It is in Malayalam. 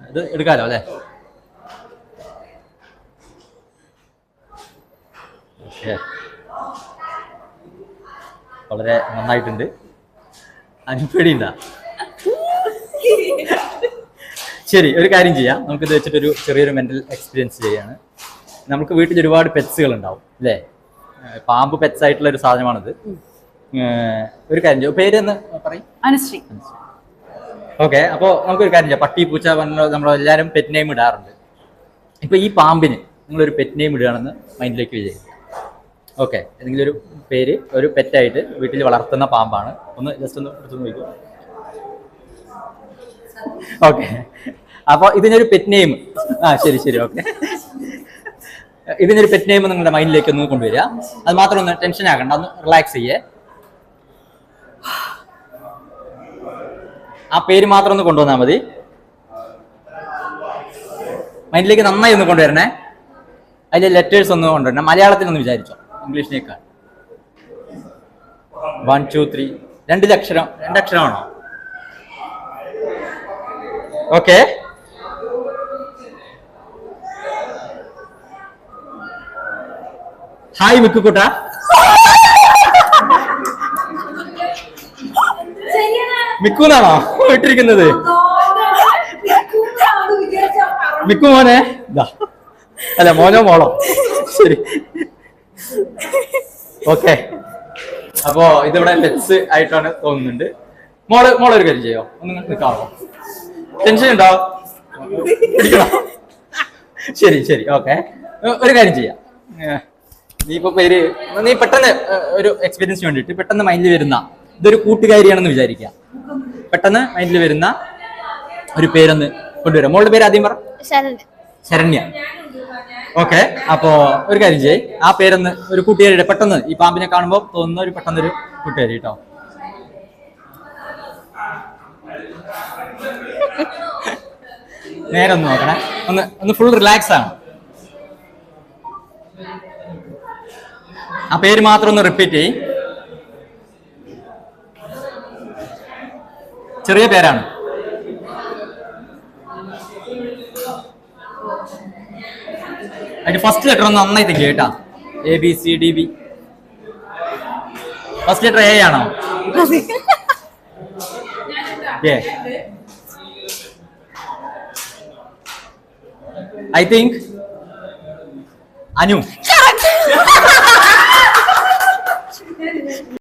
ഇത് എടുക്കാലോ അല്ലേ? ഓക്കെ. വളരെ നന്നായിട്ടുണ്ട്. അനുപേടിയുണ്ടാ ശരി ഒരു കാര്യം ചെയ്യാം. നമുക്കിത് വെച്ചിട്ടൊരു ചെറിയൊരു മെന്റൽ എക്സ്പീരിയൻസ് ചെയ്യാണ് നമുക്ക് വീട്ടിൽ ഒരുപാട് പെറ്റ്സുകൾ ഉണ്ടാവും അല്ലേ? പാമ്പ് പെറ്റ്സ് ആയിട്ടുള്ള ഒരു സാധനമാണിത് ഒരു കാര്യം ചെയ്യാം. പേര് എന്ന് പറയും അനുശ്രീ. ഓക്കെ അപ്പോൾ നമുക്കൊരു കാര്യം ചെയ്യാം. പട്ടി പൂച്ച പറഞ്ഞ നമ്മളെല്ലാവരും പെറ്റ് നെയിം ഇടാറുണ്ട്. ഇപ്പൊ ഈ പാമ്പിന് നിങ്ങളൊരു പെറ്റ് നെയിം ഇടുകയാണെന്ന് മൈൻഡിലേക്ക് വിചാരിക്കുക ഓക്കെ എന്തെങ്കിലും ഒരു പേര് ഒരു പെറ്റായിട്ട് വീട്ടിൽ വളർത്തുന്ന പാമ്പാണ്. ഒന്ന് ജസ്റ്റ് ഒന്ന് എടുത്തു നോക്കൂ. ഓക്കെ അപ്പോൾ ഇതിനൊരു പെറ്റ് നെയിം ആ ശരി ശരി ഓക്കെ ഇതിനൊരു പെറ്റ് നെയിം നിങ്ങളുടെ മൈൻഡിലേക്ക് ഒന്ന് കൊണ്ടുവരിക. അത് മാത്രം ഒന്ന് ടെൻഷൻ ആക്കണ്ട ഒന്ന് റിലാക്സ് ചെയ്യേ. ആ പേര് മാത്രം ഒന്ന് കൊണ്ടുവന്നാൽ മതി. മൈൻഡിലേക്ക് നന്നായി ഒന്ന് കൊണ്ടുവരണേ. അതിലെ ലെറ്റേഴ്സ് ഒന്ന് കൊണ്ടുവരണം. മലയാളത്തിൽ ഒന്ന് വിചാരിച്ചോ ഇംഗ്ലീഷിനേക്കാൾ. വൺ ടു ത്രീ രണ്ട് അക്ഷരം രണ്ടക്ഷരമാണോ ഓക്കെ ഹായ് മിക്കുക്കുട്ട. മിക്കൂന്നാണോ ഇട്ടിരിക്കുന്നത്. മിക്കു മോനെ? അല്ല മോനോ മോളോ? ശരി. ഓക്കെ. അപ്പോ ഇതിവിടെ ലെറ്റ്സ് ആയിട്ടാണ് തോന്നുന്നുണ്ട്. മോൾ മോളെ ഒരു കാര്യം ചെയ്യോ? ഒന്ന് നിൽക്കാമോ ടെൻഷൻ ഉണ്ടോ ശരി ശരി. ഓക്കെ. ഒരു കാര്യം ചെയ്യാം. നീ ഇപ്പൊ പേര് നീ പെട്ടെന്ന് ഒരു എക്സ്പീരിയൻസിന് വേണ്ടിയിട്ട് പെട്ടെന്ന് മൈൻഡിൽ വരുന്ന ഇതൊരു കൂട്ടുകാരിയാണെന്ന് വിചാരിക്കാം. പെട്ടെന്ന് മൈൻഡിൽ വരുന്ന ഒരു പേരൊന്ന് കൊണ്ടുവരാം. മോളുടെ പേര് ആദ്യം പറ. ശരണ്യ. ഓക്കെ അപ്പോ ഒരു കാര്യം ചെയ്യ്. ആ പേരൊന്ന് ഒരു കൂട്ടുകാരിയുടെ പെട്ടെന്ന് ഈ പാമ്പിനെ കാണുമ്പോൾ തോന്നുന്ന ഒരു പെട്ടെന്ന് ഒരു കൂട്ടുകാരി കേട്ടോ. നേരെ ഒന്ന് നോക്കണേ. ഒന്ന് ഒന്ന് ഫുൾ റിലാക്സ് ആണ്. ആ പേര് മാത്രം ഒന്ന് റിപ്പീറ്റ് ചെയ്യ്. ചെറിയ പേരാണ്. അതിന്റെ ഫസ്റ്റ് ലെറ്റർ ഒന്ന് നന്നായി തിരിക്കുക കേട്ടാ. A B C D B first letter A ആണോ? I think Anu